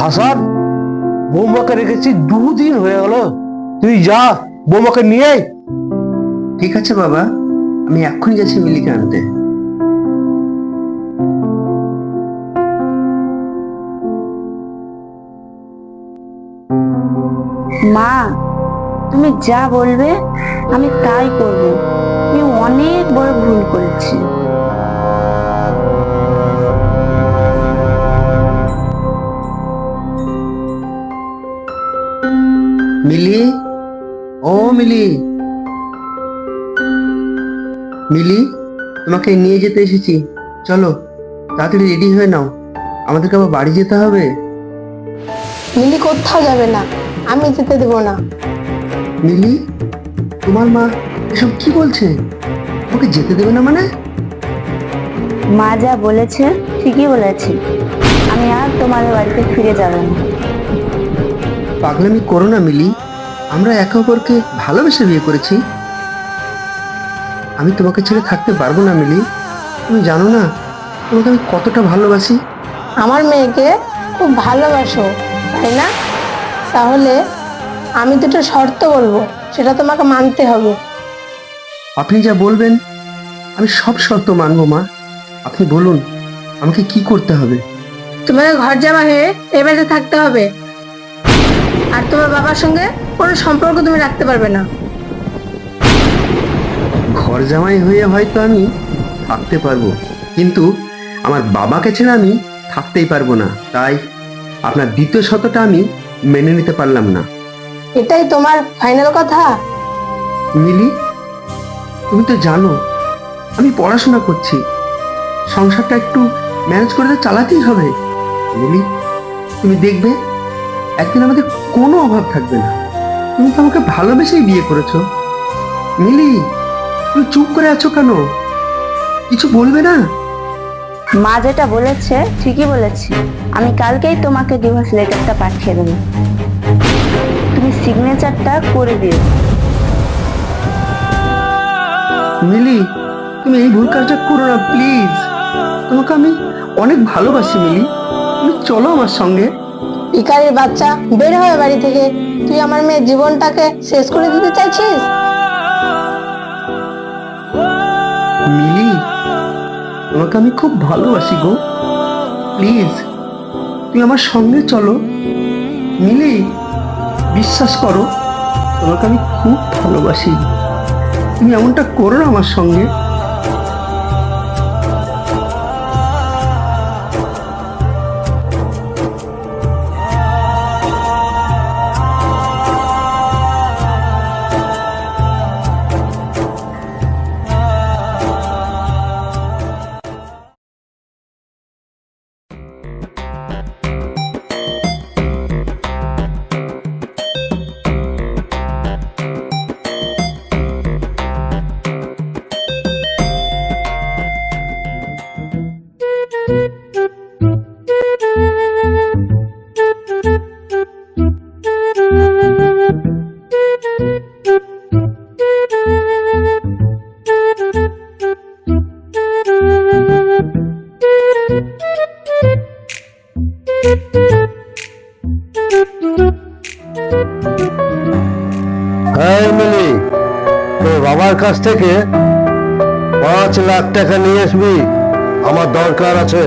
হাসান বৌমাকে রেখেছি দুদিন হয়ে গেল। তুই যা বৌমাকে নিয়ে ঠিক আছে বাবা আমি এক্ষুনি যাচ্ছি মিলিকে আনতে। মা তুমি যা বলবে আমি তাই করব। আমি অনেক বড় ভুল করেছি। মিলি? ও মিলি। মিলি তোমাকে নিয়ে যেতে এসেছি। চলো তাড়াতাড়ি রেডি হয়ে নাও। আমাদেরকে আবার বাড়ি যেতে হবে? মিলি কোথাও যাবে না। আমি যেতে দেবো না। মিলি তোমার মা এসব কি বলছে? তোমাকে যেতে দেবে না মানে? মা যা বলেছে ঠিকই বলেছে। আমি আর তোমাদের বাড়িতে ফিরে যাব না। পাগলামি করো না মিলি। আমরা একে অপরকে ভালোবেসে বিয়ে করেছি। আমি তোমাকে ছেড়ে থাকতে পারব না মিলি। তুমি জানো না তোমাকে আমি কতটা ভালোবাসি। আমার মেয়েকে খুব ভালোবাসো তাই না? তাহলে আমি দুটো শর্ত বলব সেটা তোমাকে মানতে হবে। আপনি যা বলবেন আমি সব শর্ত মানবো মা। আপনি বলুন আমাকে কি করতে হবে? তোমাকে ঘর জামা হয়ে এ বাড়িতে থাকতে হবে। আর তোমার বাবার সঙ্গে কোনো সম্পর্ক তুমি রাখতে পারবে না। ঘর জামাই হয়ে হয়তো আমি থাকতে পারব কিন্তু আমার বাবাকে ছেড়ে আমি থাকতেই পারব না। তাই আপনার দ্বিতীয় শতটা আমি মেনে নিতে পারলাম না। এটাই তোমার ফাইনাল কথা? মিলি তুমি তো জানো আমি পড়াশোনা করছি। সংসারটা একটু ম্যানেজ করে চালাতেই হবে। মিলি তুমি দেখবে একদিন আমাদের কোনো অভাব থাকবে না। তুমি তো আমাকে ভালোবেসেই বিয়ে করেছ। মিলি তুমি চুপ করে আছো কেন? কিছু বলবে না? মা যেটা বলেছে ঠিকই বলেছে। আমি কালকেই তোমাকে ডিভোর্স লেটারটা পাঠিয়ে দেবো। তুমি সিগনেচারটা করে দিও। মিলি তুমি এই ভুল কাজটা করো না প্লিজ তোমাকে আমি অনেক ভালোবাসি মিলি। তুমি চলো আমার সঙ্গে। ভিকারির বাচ্চা বের হয় বাড়ি থেকে, তুই আমার মেয়ের জীবনটাকে শেষ করে দিতে চাইছিস? মিলি, তোমাকে আমি খুব ভালোবাসি গো। প্লিজ, তুমি আমার সঙ্গে চলো। মিলি, বিশ্বাস করো, তোমাকে আমি খুব ভালোবাসি। তুমি এমনটা করো আমার সঙ্গে। হ্যাঁ মিলি তোর বাবার কাছ থেকে পাঁচ লাখ টাকা নিয়ে আসবি। আমার দরকার আছে।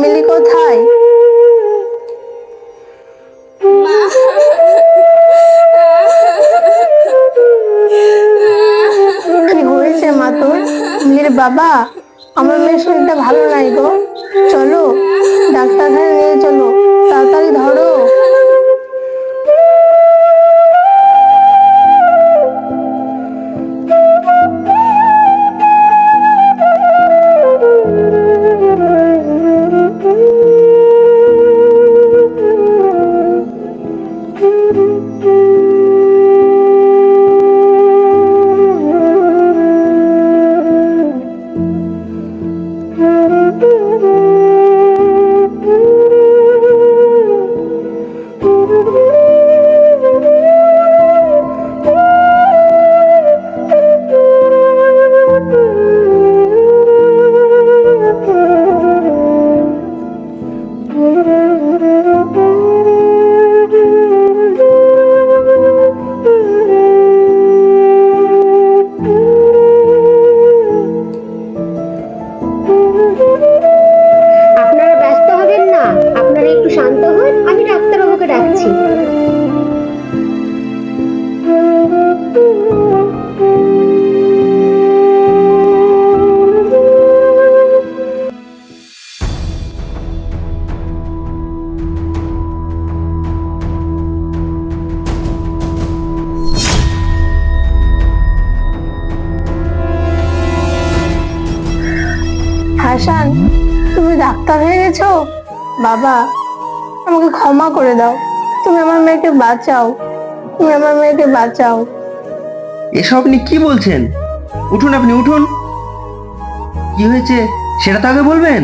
মিলি কোথায়? কি হয়েছে মা তোর? মিলির বাবা আমার মেয়ের শরীরটা ভালো নাই গো। চলো ডাক্তারখানে নিয়ে চলো। তাড়াতাড়ি ধরো। হাসান তুমি ডাক্তার হয়ে গেছো? বাবা, আমাকে ক্ষমা করে দাও। তুমি আমার মেয়েকে বাঁচাও। তুমি আমার মেয়েকে বাঁচাও। এসব আপনি কি বলছেন? উঠুন আপনি, উঠুন। কি হয়েছে? সেটা তো আগে বলবেন।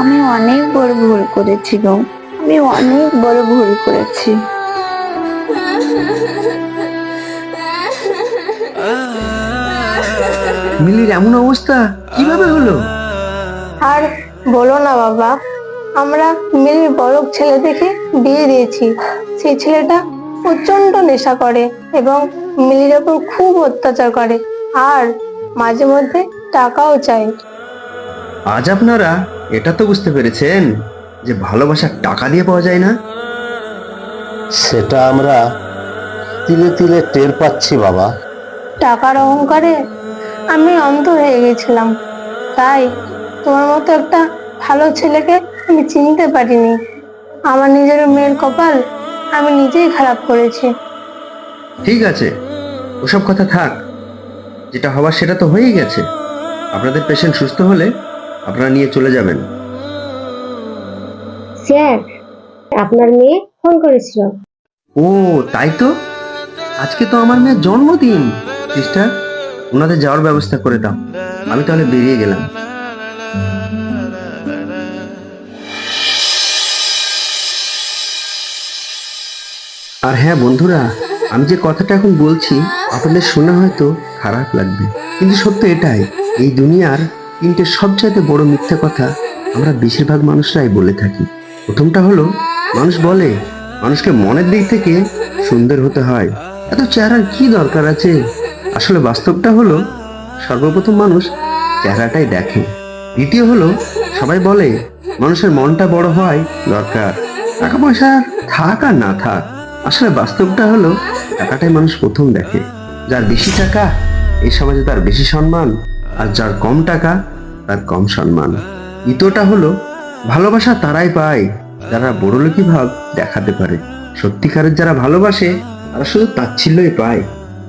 আমি অনেক বড় ভুল করেছি গো। আমি অনেক বড় ভুল করেছি। মিলির এমন অবস্থা? কীভাবে হলো? আর বলো না বাবা আমরা মিলির বড় ছেলে দেখে বিয়ে দিয়েছি। সেই ছেলেটা প্রচণ্ড নেশা করে এবং মিলির ওপর খুব অত্যাচার করে। আর মাঝে মধ্যে টাকাও চায়। আজ আপনারা এটা তো বুঝতে পেরেছেন যে ভালোবাসা টাকা দিয়ে পাওয়া যায় না? সেটা আমরা তিলে তিলে টের পাচ্ছি বাবা। টাকার অহংকারে আমি অন্ধ হয়ে গেছিলাম। তাই তোমার মতো একটা ভালো ছেলেকে আমি চিনতে পারিনি। আমার নিজের মেয়ের কপাল আমি নিজেই খারাপ করেছি। ঠিক আছে ওসব কথা থাক। যেটা হবার সেটা তো হয়েই গেছে। আপনাদের পেশেন্ট সুস্থ হলে আপনারা নিয়ে চলে যাবেন। স্যার আপনার মেয়ে ফোন করেছিল। ও তাই তো? আজকে তো আমার মেয়ের জন্মদিন। সিস্টার ওনাদের যাওয়ার ব্যবস্থা করে দাও। আমি তাহলে বেরিয়ে গেলাম। আর হ্যাঁ বন্ধুরা আমি যে কথাটা এখন বলছি আপনাদের শোনা হয়তো খারাপ লাগবে। কিন্তু সত্য এটাই এই দুনিয়ার তিনটে সবচাইতে বড় মিথ্যে কথা আমরা বেশিরভাগ মানুষরাই বলে থাকি। প্রথমটা হলো, মানুষ বলে, মানুষকে মনের দিক থেকে সুন্দর হতে হয়। এত চেহারার কি দরকার আছে? আসলে বাস্তবটা হলো, সর্বপ্রথম মানুষ চেহারাটাই দেখে। দ্বিতীয় হলো, সবাই বলে, মানুষের মনটা বড় হয়, দরকার। টাকা পয়সা থাক আর না থাক, আসলে বাস্তবটা হলো, টাকাটাই মানুষ প্রথম দেখে। যার বেশি টাকা, এই সমাজে তার বেশি সম্মান। আর যার কম টাকা, তার কম সম্মান। দ্বিতীয়টা হলো, ভালোবাসা তারাই পায়, যারা বড়লোকি ভাব দেখাতে পারে। সত্যিকারের যারা ভালোবাসে, তারা শুধু তাচ্ছিল্যই পায়।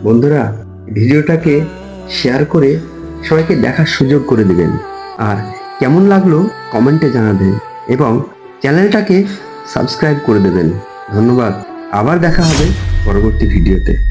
বন্ধুরা, ভিডিওটাকে শেয়ার করে সবাইকে দেখার সুযোগ করে দিবেন। আর কেমন লাগল কমেন্টে জানাবেন এবং চ্যানেলটাকে সাবস্ক্রাইব করে দেবেন। ধন্যবাদ। আবার দেখা হবে পরবর্তী ভিডিওতে।